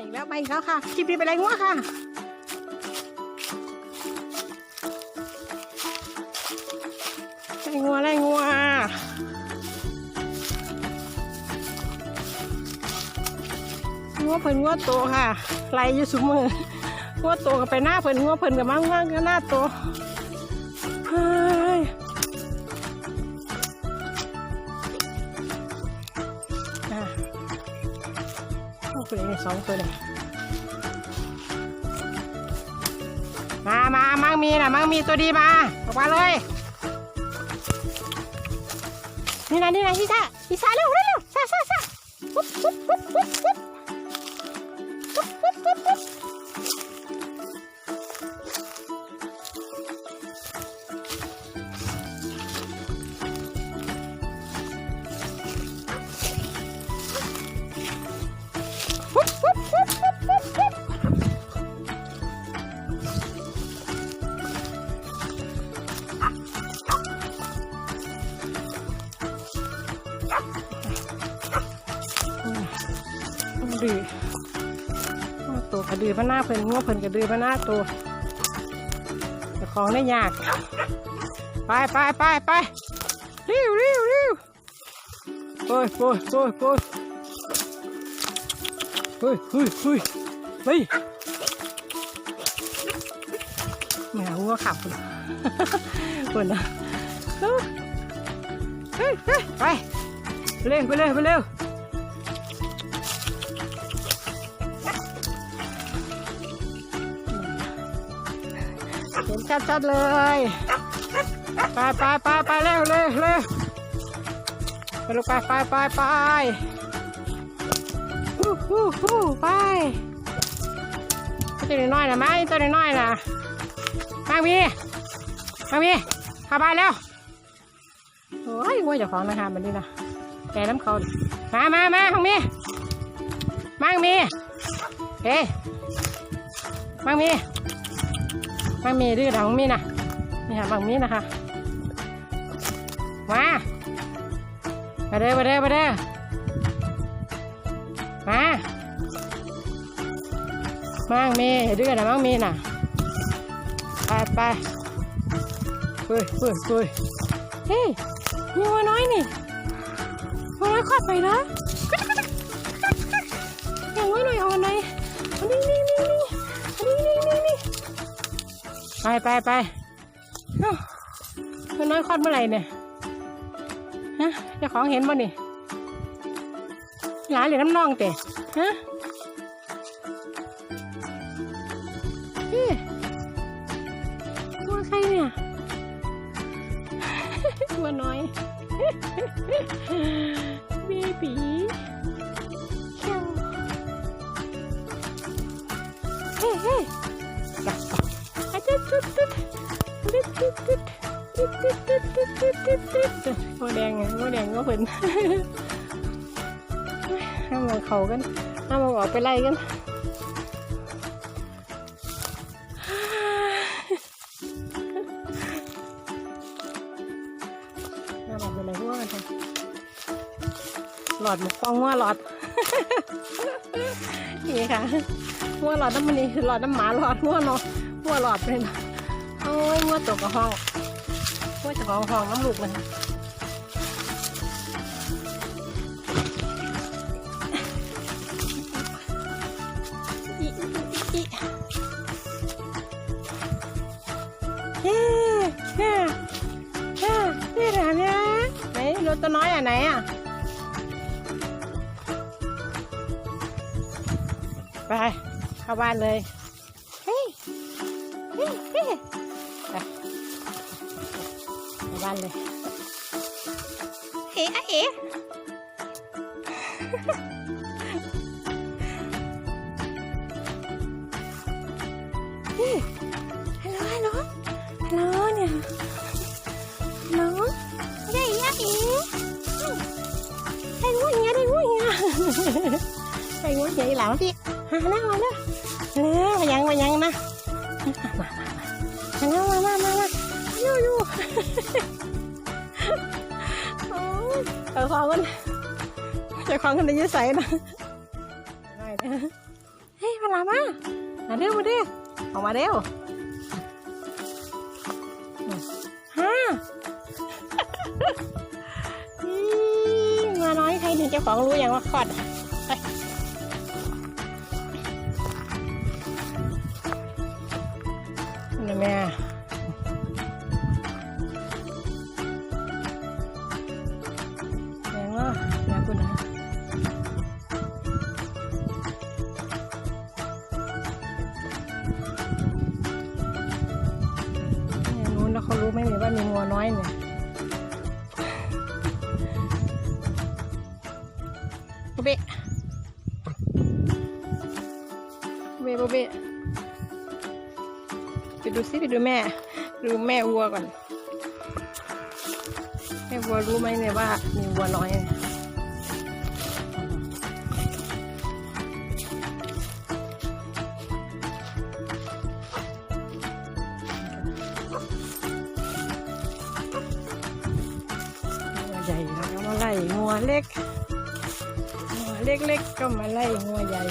อีกแล้วมาอีกแล้วค่ะจีพีไปไรงัวค่ะไรงัวไรงัวงัวเพิ่นงัวโตค่ะไล่อยู่สุมืองัวโตกับไปหน้าเพิ่นงัวเพิ่นกับมั่งมั่งก็หน้าโต คุณเองสองตัวเลยมามามั่งมีนะมั่งมีตัวดีมาออกมาเลย นี่นะนี่นะฮิซ่าฮิซ่าเร็วเร็วเร็วซาซาซาปุ๊บปุ๊บปุ๊บปุ๊บ ดือตัวกระดือพระหน้าเพิ่นงัวเพิ่นกระดือพระหน้าตัวแต่ของได้ยาก ไปไปไปไปเร็วเร็วเร็วโอ้ยโอ้ยโอ้ยโอ้ยเฮ้ยเฮ้ยเฮ้ยเฮ้ยแมวัวขับคนคนนะเฮ้ยเฮ้ยไปเร็วไปเร็วไปเร็ว เห็นชัดๆเลย ไปไปไปไปเร็วเร็วเร็วไปลูกไปไปไปไปฮู้ฮู้ฮู้ไปตัวน้อยๆนะไหมตัวน้อยๆนะมามีมามีเข้าบ้านแล้วโอ้ยว่าเจ้าของนะคะมันนี่นะแกน้ำเขามามามามังมีมังมีเฮ้มังมี บางมีดื้อดังมีนะนี่ค่ะบางมีนะคะมามาเด้อมาเด้อมาเด้อมาบางมีดื้อนะบางมีนะไปไปเฮ้ยเฮ้ยเฮ้ยเฮ้ยมีวัวน้อยนี่วัวน้อยขอดไปนะอ ไปไปไปเมันน้อยคลอดเมื่อไหร่เนี่ยฮะเจ้าของเห็นบ่นี่หลานหรือน้ำน่องเตะฮะเฮ้ยว่าใครเนี่ยว่าน้อยเบบีเขี้ยวเฮ้ยเฮ้ โมแดงไงโมแดงก็เพิ่นห้ามมองเขากันห้ามมองออกไปไล่กันห้ามออกไปไล่หัวกันเถอะหลอดหมกฟองหัวหลอดนี่ค่ะหัวหลอดน้ำมันนี่คือหลอดน้ำหมาหลอดหัวเนาะ หัวหลอดเลยนะโอ้ยหัวตกกับห้องหัวจะของห้องน้ำลูกเลยนี่แหละเนี่ยไหนรถตัวน้อยอะไหนอะไปเข้าบ้านเลย Vale. Ê, ê. Hello, hello. Hello nè. Hello. Đây á ê. Đây quá nha, đây quá nha. Đây quá vậy làm gì? Hello, hello. Nè, mà nhận mà nhận nè. มามามามาแล้วมามามามาอยู่อยู่เอาความกันแจะความกันได้ยืดใส่นะเฮ้ยมาลามามาเร็วมาเร็วออกมาเร็วฮ่ามาน้อยใครถึงเจ้าของรู้อย่างว่าขอด มีว่ามีงัวน้อยเนี่ยโบเบะโบเบะโบเบะไปดูสิไปดูแม่ ดูแม่วัวก่อน แม่วัวรู้ไหมเนี่ยว่ามีวัวน้อยเนี่ย งัวเล็กงัวเล็กๆก็มาไล่งัวใหญ่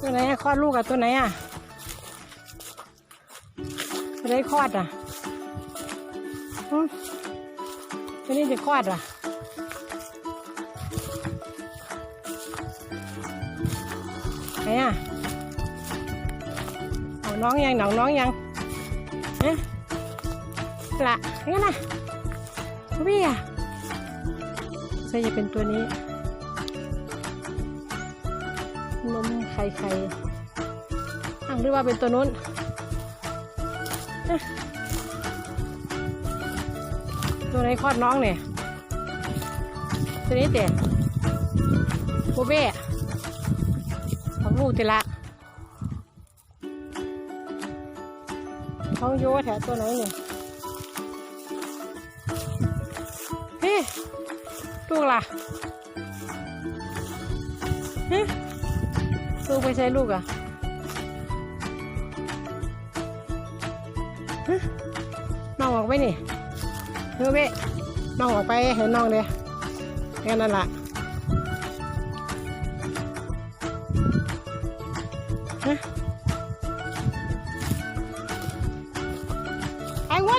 ตัวไหนอะคลอดลูกอะตัวไหนอะตัวไหนคลอดอะตัวนี้จะคลอดอะไหนอะ น้องยังหนองน้องยังเอ๊ะละงั้นนะพี่อะใช่จะเป็นตัวนี้ นมไข่ไข่อ้าวหรือว่าเป็นตัวนู้นตัวไหนคลอดน้องเนี่ย ตัวนี้เตะโบเบ้ของลูกติละ ท้องโยแถวตัวไหนเนี่ยพี่ลูกล่ะฮะลูกไปใช้ลูกอะน้องออกไปนี่เฮ้ยเว้น้องออกไปเห็นน้องเดียแค่นั้นแหละ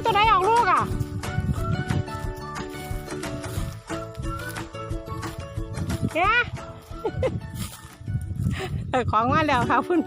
ตัวไหนออกลูกอะเนี่ยของมาแล้วค่ะพุ่น